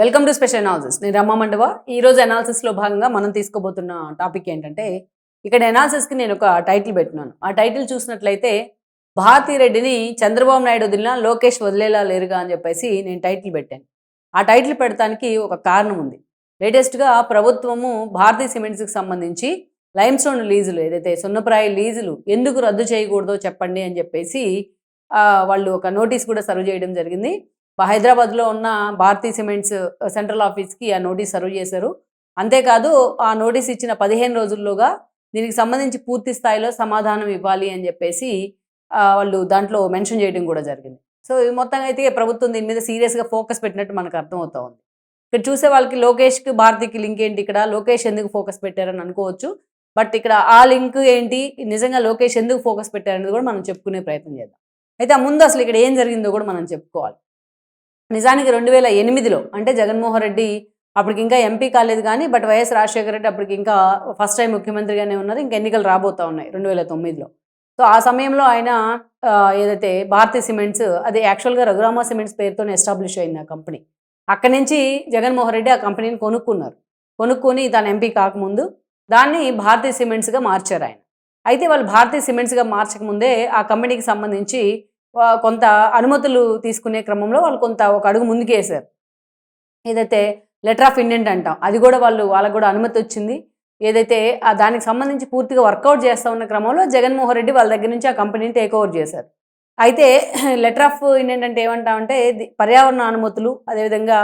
Welcome to special analysis నేను రమ్మ మండవ. ఈ రోజు అనాలిసిస్లో భాగంగా మనం తీసుకోబోతున్న టాపిక్ ఏంటంటే ఇక్కడ అనాలిసిస్కి నేను ఒక టైటిల్ పెట్టినాను. ఆ టైటిల్ చూసినట్లయితే భారతీ రెడ్డిని చంద్రబాబు నాయుడు వదిలినా లోకేష్ వదిలేలా లేరుగా అని చెప్పేసి నేను టైటిల్ పెట్టాను. ఆ టైటిల్ పెడతానికి ఒక కారణం ఉంది. లేటెస్ట్గా ప్రభుత్వము భారతీయ సిమెంట్స్కి సంబంధించి లైమ్ స్టోన్ లీజులు ఏదైతే సున్నప్రాయ లీజులు ఎందుకు రద్దు చేయకూడదో చెప్పండి అని చెప్పేసి వాళ్ళు ఒక నోటీస్ కూడా సర్వ్ చేయడం జరిగింది. హైదరాబాద్లో ఉన్న భారతీ సిమెంట్స్ సెంట్రల్ ఆఫీస్కి ఆ నోటీస్ సర్వ్ చేశారు. అంతేకాదు ఆ నోటీస్ ఇచ్చిన పదిహేను రోజుల్లోగా దీనికి సంబంధించి పూర్తి స్థాయిలో సమాధానం ఇవ్వాలి అని చెప్పేసి వాళ్ళు దాంట్లో మెన్షన్ చేయడం కూడా జరిగింది. సో ఈ మొత్తంగా అయితే ప్రభుత్వం దీని మీద సీరియస్గా ఫోకస్ పెట్టినట్టు మనకు అర్థమవుతా ఉంది. ఇక్కడ చూసే వాళ్ళకి లోకేష్కి భారతికి లింక్ ఏంటి ఇక్కడ? లోకేష్ ఎందుకు ఫోకస్ పెట్టారని అనుకోవచ్చు. బట్ ఇక్కడ ఆ లింక్ ఏంటి? నిజంగా లోకేష్ ఎందుకు ఫోకస్ పెట్టారనేది కూడా మనం చెప్పుకునే ప్రయత్నం చేద్దాం. అయితే ఆ ముందు అసలు ఇక్కడ ఏం జరిగిందో కూడా మనం చెప్పుకోవాలి. నిజానికి రెండు వేల ఎనిమిదిలో అంటే జగన్మోహన్ రెడ్డి అప్పటికి ఇంకా ఎంపీ కాలేదు కానీ బట్ వైఎస్ రాజశేఖర రెడ్డి అప్పటికి ఇంకా ఫస్ట్ టైం ముఖ్యమంత్రిగానే ఉన్నారు. ఇంకా ఎన్నికలు రాబోతా ఉన్నాయి రెండు వేల తొమ్మిదిలో. సో ఆ సమయంలో ఆయన ఏదైతే భారతీ సిమెంట్స్ అది యాక్చువల్గా రఘురామ సిమెంట్స్ పేరుతోనే ఎస్టాబ్లిష్ అయింది ఆ కంపెనీ. అక్కడి నుంచి జగన్మోహన్ రెడ్డి ఆ కంపెనీని కొనుక్కున్నారు. కొనుక్కొని తన ఎంపీ కాకముందు దాన్ని భారతీ సిమెంట్స్గా మార్చారు ఆయన. అయితే వాళ్ళు భారతీ సిమెంట్స్గా మార్చకముందే ఆ కంపెనీకి సంబంధించి కొంత అనుమతులు తీసుకునే క్రమంలో వాళ్ళు కొంత ఒక అడుగు ముందుకేసారు ఏదైతే లెటర్ ఆఫ్ ఇండెంట్ అంటాం అది కూడా వాళ్ళు వాళ్ళకు కూడా అనుమతి వచ్చింది. ఏదైతే ఆ దానికి సంబంధించి పూర్తిగా వర్కౌట్ చేస్తా ఉన్న క్రమంలో జగన్మోహన్ రెడ్డి వాళ్ళ దగ్గర నుంచి ఆ కంపెనీని టేక్ ఓవర్ చేశారు. అయితే లెటర్ ఆఫ్ ఇండెంట్ అంటే ఏమంటామంటే పర్యావరణ అనుమతులు అదేవిధంగా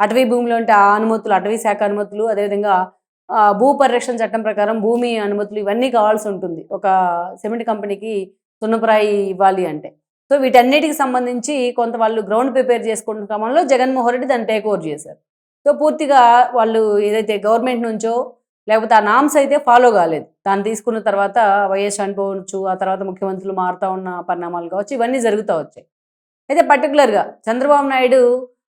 అటవీ భూమిలో ఉంటే ఆ అనుమతులు అటవీ శాఖ అనుమతులు అదేవిధంగా భూ పరిరక్షణ చట్టం ప్రకారం భూమి అనుమతులు ఇవన్నీ కావాల్సి ఉంటుంది. ఒక సిమెంట్ కంపెనీకి సున్నప్రాయి ఇవ్వాలి అంటే. సో వీటన్నిటికి సంబంధించి కొంత వాళ్ళు గ్రౌండ్ ప్రిపేర్ చేసుకుంటున్న క్రమంలో జగన్మోహన్ రెడ్డి దాన్ని టేక్ ఓవర్ చేశారు. సో పూర్తిగా వాళ్ళు ఏదైతే గవర్నమెంట్ నుంచో లేకపోతే ఆ నామ్స్ అయితే ఫాలో కాలేదు. దాన్ని తీసుకున్న తర్వాత వైఎస్ అనుభవించు ఆ తర్వాత ముఖ్యమంత్రులు మారుతా ఉన్న పరిణామాలు కావచ్చు ఇవన్నీ జరుగుతూ వచ్చాయి. అయితే పర్టికులర్గా చంద్రబాబు నాయుడు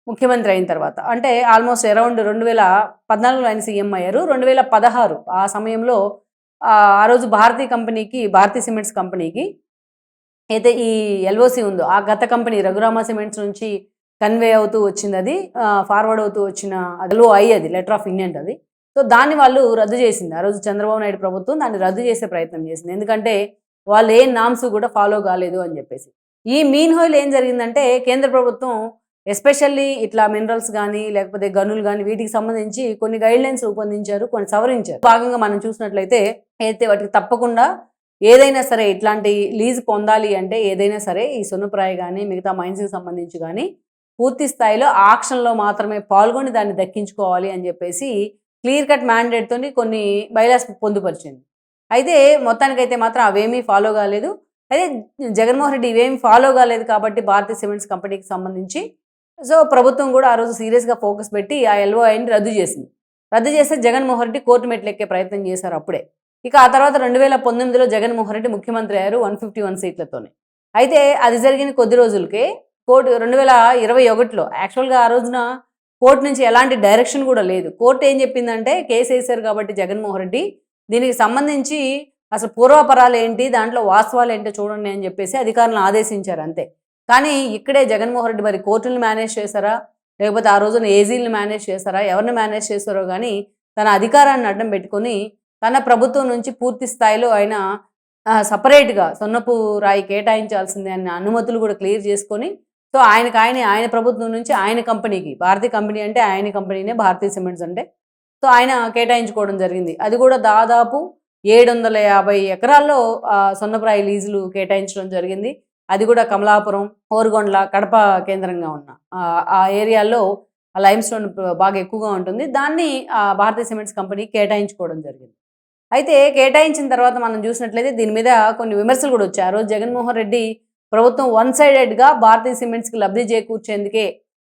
ముఖ్యమంత్రి అయిన తర్వాత అంటే ఆల్మోస్ట్ అరౌండ్ రెండు వేల పద్నాలుగులో ఆయన సీఎం అయ్యారు. రెండు వేల పదహారు ఆ సమయంలో ఆ ఆ రోజు భారతీ కంపెనీకి భారతీ సిమెంట్స్ కంపెనీకి అయితే ఈ ఎల్ఓసి ఉందో ఆ గత కంపెనీ రఘురామ సిమెంట్స్ నుంచి కన్వే అవుతూ వచ్చింది అది ఫార్వర్డ్ అవుతూ వచ్చిన అదిలో ఐ అది లెటర్ ఆఫ్ ఇండియన్ అది. సో దాన్ని వాళ్ళు రద్దు చేసింది. ఆ రోజు చంద్రబాబు నాయుడు ప్రభుత్వం దాన్ని రద్దు చేసే ప్రయత్నం చేసింది. ఎందుకంటే వాళ్ళు ఏ నామ్స్ కూడా ఫాలో కాలేదు అని చెప్పేసి. ఈ మీన్ హోయిల్ ఏం జరిగిందంటే కేంద్ర ప్రభుత్వం ఎస్పెషల్లీ ఇట్లా మినరల్స్ కానీ లేకపోతే గనులు కానీ వీటికి సంబంధించి కొన్ని గైడ్ లైన్స్ రూపొందించారు కొన్ని సవరించారు. భాగంగా మనం చూసినట్లయితే అయితే వాటికి తప్పకుండా ఏదైనా సరే ఇట్లాంటి లీజ్ పొందాలి అంటే ఏదైనా సరే ఈ సున్నప్రాయ కానీ మిగతా మైన్స్కి సంబంధించి కానీ పూర్తి స్థాయిలో ఆక్షన్లో మాత్రమే పాల్గొని దాన్ని దక్కించుకోవాలి అని చెప్పేసి క్లియర్ కట్ మ్యాండేట్తో కొన్ని బైలాస్ పొందుపరిచింది. అయితే మొత్తానికైతే మాత్రం అవేమీ ఫాలో కాలేదు. అయితే జగన్మోహన్ రెడ్డి ఇవేమి ఫాలో కాలేదు కాబట్టి భారతీయ సిమెంట్స్ కంపెనీకి సంబంధించి సో ప్రభుత్వం కూడా ఆ రోజు సీరియస్గా ఫోకస్ పెట్టి ఆ ఎల్ఓఐని రద్దు చేసింది. రద్దు చేస్తే జగన్మోహన్ రెడ్డి కోర్టు మెట్లు ఎక్కే ప్రయత్నం చేశారు అప్పుడే. ఇక ఆ తర్వాత రెండు వేల పంతొమ్మిదిలో జగన్మోహన్ రెడ్డి ముఖ్యమంత్రి అయ్యారు వన్ ఫిఫ్టీ వన్ సీట్లతోనే. అయితే అది జరిగిన కొద్ది రోజులకే కోర్టు రెండు వేల ఇరవై ఒకటిలో యాక్చువల్గా ఆ రోజున కోర్టు నుంచి ఎలాంటి డైరెక్షన్ కూడా లేదు. కోర్టు ఏం చెప్పిందంటే కేసు వేశారు కాబట్టి జగన్మోహన్ రెడ్డి దీనికి సంబంధించి అసలు పూర్వాపరాలు ఏంటి దాంట్లో వాస్తవాలు ఏంటో చూడండి అని చెప్పేసి అధికారులను ఆదేశించారు అంతే. కానీ ఇక్కడే జగన్మోహన్ రెడ్డి మరి కోర్టులను మేనేజ్ చేశారా? లేకపోతే ఆ రోజున ఏజీలను మేనేజ్ చేశారా? ఎవరిని మేనేజ్ చేశారో కానీ తన అధికారాన్ని అడ్డం పెట్టుకొని తన ప్రభుత్వం నుంచి పూర్తి స్థాయిలో ఆయన సపరేట్గా సొన్నపు రాయి కేటాయించాల్సిందే అన్న అనుమతులు కూడా క్లియర్ చేసుకొని సో ఆయనకు ఆయన ఆయన ప్రభుత్వం నుంచి ఆయన కంపెనీకి భారతీయ కంపెనీ అంటే ఆయన కంపెనీనే భారతీయ సిమెంట్స్ అంటే సో ఆయన కేటాయించుకోవడం జరిగింది. అది కూడా దాదాపు ఏడు వందల యాభై ఎకరాల్లో సొన్నపురాయి లీజులు కేటాయించడం జరిగింది. అది కూడా కమలాపురం ఓరుగొండ్ల కడప కేంద్రంగా ఉన్న ఆ- ఆ ఏరియాలో ఆ లైమ్ స్టోన్ బాగా ఎక్కువగా ఉంటుంది. దాన్ని ఆ, భారతీయ సిమెంట్స్ కంపెనీ కేటాయించుకోవడం జరిగింది. అయితే కేటాయించిన తర్వాత మనం చూసినట్లయితే దీని మీద కొన్ని విమర్శలు కూడా వచ్చారు రోజు జగన్మోహన్ రెడ్డి ప్రభుత్వం వన్ సైడెడ్గా భారతీయ సిమెంట్స్కి లబ్ధి చేకూర్చేందుకే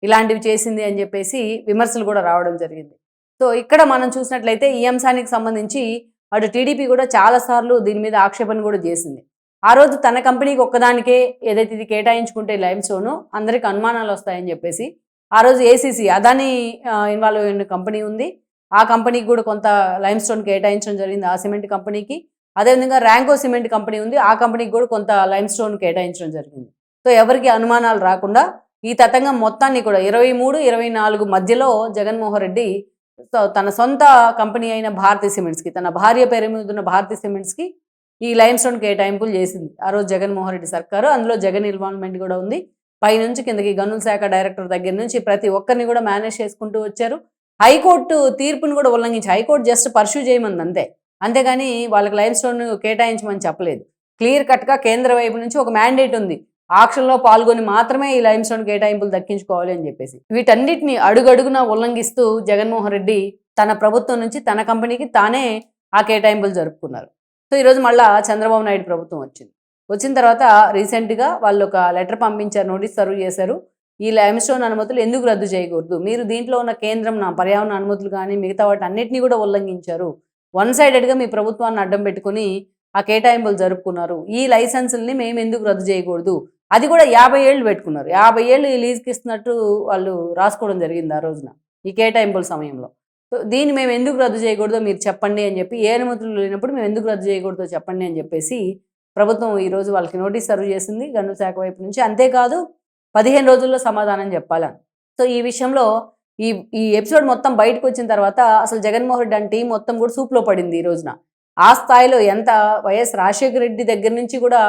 ఇలాంటివి చేసింది అని చెప్పేసి విమర్శలు కూడా రావడం జరిగింది. సో ఇక్కడ మనం చూసినట్లయితే ఈ అంశానికి సంబంధించి అటు టీడీపీ కూడా చాలాసార్లు దీని మీద ఆక్షేపణ కూడా చేసింది. ఆ రోజు తన కంపెనీకి ఒక్కదానికే ఏదైతే ఇది కేటాయించుకుంటే లైమ్ స్టోను అందరికి అనుమానాలు వస్తాయని చెప్పేసి ఆ రోజు ఏసీసీ అదాని ఇన్వాల్వ్ అయిన కంపెనీ ఉంది. ఆ కంపెనీకి కూడా కొంత లైమ్ స్టోన్ కేటాయించడం జరిగింది ఆ సిమెంట్ కంపెనీకి. అదేవిధంగా ర్యాంకో సిమెంట్ కంపెనీ ఉంది ఆ కంపెనీకి కూడా కొంత లైమ్ స్టోన్ కేటాయించడం జరిగింది. సో ఎవరికి అనుమానాలు రాకుండా ఈ తతంగం మొత్తాన్ని కూడా ఇరవై మూడు ఇరవై నాలుగు మధ్యలో జగన్మోహన్ రెడ్డి సో- తన సొంత కంపెనీ అయిన భారతీ సిమెంట్స్కి తన భార్య పేరు మీద ఉన్న భారతీ సిమెంట్స్కి ఈ లైమ్ స్టోన్ కేటాయింపులు చేసింది. ఆ రోజు జగన్మోహన్ రెడ్డి సర్కారు అందులో జగన్ ఇన్వాల్వ్మెంట్ కూడా ఉంది. పైనుంచి కిందకి గనుల శాఖ డైరెక్టర్ దగ్గర నుంచి ప్రతి ఒక్కరిని కూడా మేనేజ్ చేసుకుంటూ వచ్చారు. హైకోర్టు తీర్పును కూడా ఉల్లంఘించి హైకోర్టు జస్ట్ పర్సూ చేయమంది అంతే. అంతేగాని వాళ్ళకి లైమ్ స్టోన్ కేటాయించమని చెప్పలేదు. క్లియర్ కట్గా కేంద్ర వైపు నుంచి ఒక మ్యాండేట్ ఉంది. ఆక్షన్లో పాల్గొని మాత్రమే ఈ లైమ్ స్టోన్ కేటాయింపులు దక్కించుకోవాలి అని చెప్పేసి. వీటన్నిటిని అడుగడుగునా ఉల్లంఘిస్తూ జగన్మోహన్ రెడ్డి తన ప్రభుత్వం నుంచి తన కంపెనీకి తానే ఆ కేటాయింపులు జరుపుకున్నారు. సో ఈరోజు మళ్ళా చంద్రబాబు నాయుడు ప్రభుత్వం వచ్చింది. వచ్చిన తర్వాత రీసెంట్గా వాళ్ళు ఒక లెటర్ పంపించారు నోటీస్ సర్వ్ చేశారు. ఈ లైమ్ స్టోన్ అనుమతులు ఎందుకు రద్దు చేయకూడదు? మీరు దీంట్లో ఉన్న కేంద్రం నా పర్యావరణ అనుమతులు కానీ మిగతా వాటి అన్నిటినీ కూడా ఉల్లంఘించారు. వన్ సైడెడ్గా మీ ప్రభుత్వాన్ని అడ్డం పెట్టుకుని ఆ కేటాయింపులు జరుపుకున్నారు. ఈ లైసెన్సుల్ని మేము ఎందుకు రద్దు చేయకూడదు? అది కూడా యాభై ఏళ్ళు పెట్టుకున్నారు. యాభై ఏళ్ళు ఈ లీజ్కి ఇస్తున్నట్టు వాళ్ళు రాసుకోవడం జరిగింది ఆ రోజున ఈ కేటాయింపుల సమయంలో. సో దీన్ని మేము ఎందుకు రద్దు చేయకూడదో మీరు చెప్పండి అని చెప్పి ఏ అనుమతులు లేనప్పుడు మేము ఎందుకు రద్దు చేయకూడదో చెప్పండి అని చెప్పేసి ప్రభుత్వం ఈరోజు వాళ్ళకి నోటీస్ సర్వ్ చేసింది. గన్ను శాఖ వైపు నుంచి అంతేకాదు పదిహేను రోజుల్లో సమాధానం చెప్పాలని. సో ఈ విషయంలో ఈ ఈ ఎపిసోడ్ మొత్తం బయటకు వచ్చిన తర్వాత అసలు జగన్మోహన్ రెడ్డి అంటే మొత్తం కూడా సూప్లో పడింది ఈ రోజున. ఆ స్థాయిలో ఎంత వైఎస్ రాజశేఖర రెడ్డి దగ్గర నుంచి కూడా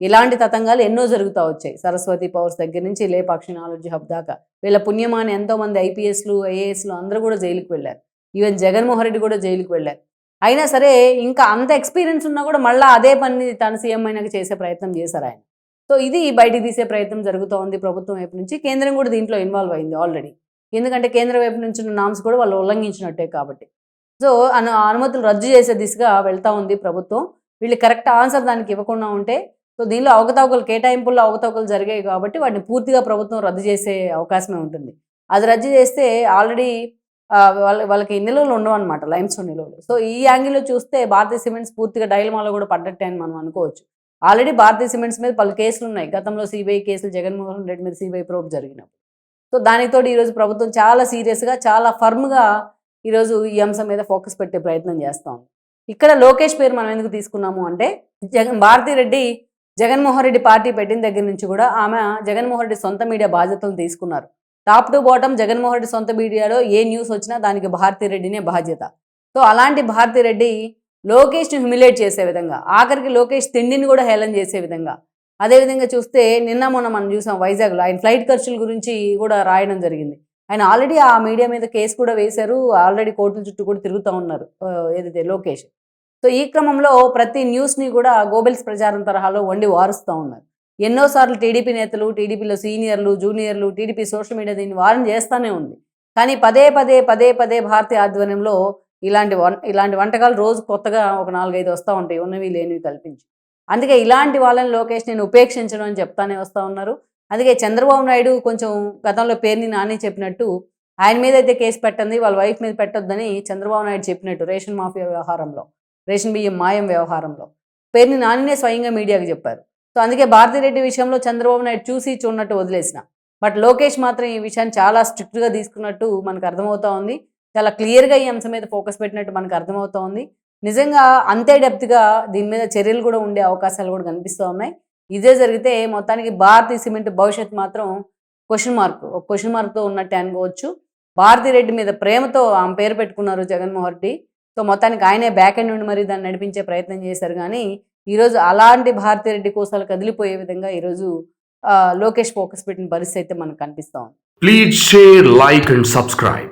ఇలాంటి తతంగాలు ఎన్నో జరుగుతూ వచ్చాయి. సరస్వతి పవర్స్ దగ్గర నుంచి లేపాక్షి నాలెడ్జ్ హబ్ దాకా. వీళ్ళ పుణ్యమాని ఎంతో మంది ఐపీఎస్లు ఐఏఎస్లు అందరూ కూడా జైలుకి వెళ్ళారు. ఈవెన్ జగన్మోహన్ రెడ్డి కూడా జైలుకి వెళ్ళారు. అయినా సరే ఇంకా అంత ఎక్స్పీరియన్స్ ఉన్నా కూడా మళ్ళీ అదే పని తన సీఎం అయినాక చేసే ప్రయత్నం చేశారు ఆయన. సో ఇది బయటికి తీసే ప్రయత్నం జరుగుతోంది ప్రభుత్వం వైపు నుంచి. కేంద్రం కూడా దీంట్లో ఇన్వాల్వ్ అయింది ఆల్రెడీ ఎందుకంటే కేంద్ర వైపు నుంచి నామ్స్ కూడా వాళ్ళు ఉల్లంఘించినట్టే కాబట్టి. సో అను అనుమతులు రద్దు చేసే దిశగా వెళ్తా ఉంది ప్రభుత్వం. వీళ్ళు కరెక్ట్ ఆన్సర్ దానికి ఇవ్వకుండా ఉంటే సో దీనిలో అవకతవకలు కేటాయింపుల్లో అవకతవకలు జరిగాయి కాబట్టి వాటిని పూర్తిగా ప్రభుత్వం రద్దు చేసే అవకాశమే ఉంటుంది. అది రద్దు చేస్తే ఆల్రెడీ వాళ్ళ వాళ్ళకి నిల్వలు ఉండవు అనమాట లైమ్ నిలువలు. సో ఈ యాంగిల్లో చూస్తే భారతీయ సిమెంట్స్ పూర్తిగా డైలమాలో కూడా పడ్డట్టే అని మనం అనుకోవచ్చు. ఆల్రెడీ భారతీయ సిమెంట్స్ మీద పలు కేసులు ఉన్నాయి. గతంలో సిబిఐ కేసులు జగన్మోహన్ రెడ్డి మీద సిబిఐ ప్రోబ్ జరిగినప్పుడు. సో దానితో ఈరోజు ప్రభుత్వం చాలా సీరియస్గా చాలా ఫర్మ్గా ఈరోజు ఈ అంశం మీద ఫోకస్ పెట్టే ప్రయత్నం చేస్తాం ఇక్కడ లోకేష్ పేరు మనం ఎందుకు తీసుకున్నాము అంటే జగన్ భారతీ రెడ్డి జగన్మోహన్ రెడ్డి పార్టీ పెట్టిన దగ్గర నుంచి కూడా ఆమె జగన్మోహన్ రెడ్డి సొంత మీడియా బాధ్యతలు తీసుకున్నారు. Top to bottom Jaganmohan Reddy సొంత మీడియాలో ఏ న్యూస్ వచ్చినా దానికి భారతీ రెడ్డినే బాధ్యత. సో అలాంటి భారతీ రెడ్డి లోకేష్ని హ్యూమిలేట్ చేసే విధంగా ఆఖరికి లోకేష్ తిండిని కూడా హేళన చేసే విధంగా. అదేవిధంగా చూస్తే నిన్న మొన్న మనం చూసాం వైజాగ్లో ఆయన ఫ్లైట్ ఖర్చుల గురించి కూడా రాయడం జరిగింది. ఆయన ఆల్రెడీ ఆ మీడియా మీద కేసు కూడా వేశారు ఆల్రెడీ కోర్టుల చుట్టూ కూడా తిరుగుతూ ఉన్నారు ఏదైతే లోకేష్. సో ఈ క్రమంలో ప్రతి న్యూస్ని కూడా గోబెల్స్ ప్రచారం తరహాలో వండి వారుస్తూ ఉన్నారు. ఎన్నోసార్లు టీడీపీ నేతలు టీడీపీలో సీనియర్లు జూనియర్లు టీడీపీ సోషల్ మీడియా దీన్ని వారం చేస్తూనే ఉంది. కానీ పదే పదే పదే పదే భారతీయ ఆధ్వర్యంలో ఇలాంటి వం ఇలాంటి వంటకాలు రోజు కొత్తగా ఒక నాలుగైదు వస్తూ ఉంటాయి. ఉన్నవి లేనివి కల్పించి. అందుకే ఇలాంటి వాళ్ళని లోకేష్ నేను ఉపేక్షించడం అని చెప్తానే వస్తూ ఉన్నారు. అందుకే చంద్రబాబు నాయుడు కొంచెం గతంలో పేరుని నాని చెప్పినట్టు ఆయన మీద అయితే కేసు పెట్టండి వాళ్ళ వైఫ్ మీద పెట్టొద్దని చంద్రబాబు నాయుడు చెప్పినట్టు రేషన్ మాఫియా వ్యవహారంలో రేషన్ బియ్యం మాయం వ్యవహారంలో. పేరుని నానినే స్వయంగా మీడియాకు చెప్పారు. సో అందుకే భారతిరెడ్డి విషయంలో చంద్రబాబు నాయుడు చూసి చూడనట్టు వదిలేసిన. బట్ లోకేష్ మాత్రం ఈ విషయాన్ని చాలా స్ట్రిక్ట్గా తీసుకున్నట్టు మనకు అర్థమవుతా ఉంది. చాలా క్లియర్గా ఈ అంశం మీద ఫోకస్ పెట్టినట్టు మనకు అర్థమవుతోంది. నిజంగా అంతే డెప్త్గా దీని మీద చర్యలు కూడా ఉండే అవకాశాలు కూడా కనిపిస్తూ ఉన్నాయి. ఇదే జరిగితే మొత్తానికి భారతీయ సిమెంట్ భవిష్యత్ మాత్రం క్వశ్చన్ మార్క్ ఒక క్వశ్చన్ మార్క్తో ఉన్నట్టే అనుకోవచ్చు. భారతీ రెడ్డి మీద ప్రేమతో ఆమె పేరు పెట్టుకున్నారు జగన్మోహన్ రెడ్డి. సో మొత్తానికి ఆయనే బ్యాక్ ఎండ్ నుండి మరి దాన్ని నడిపించే ప్రయత్నం చేశారు. కానీ ఈరోజు అలాంటి భారతీ రెడ్డి కోసాలు కదిలిపోయే విధంగా ఈరోజు లోకేష్ ఫోకస్ పెట్టిన పరిస్థితి అయితే మనకు కనిపిస్తాం please share like and subscribe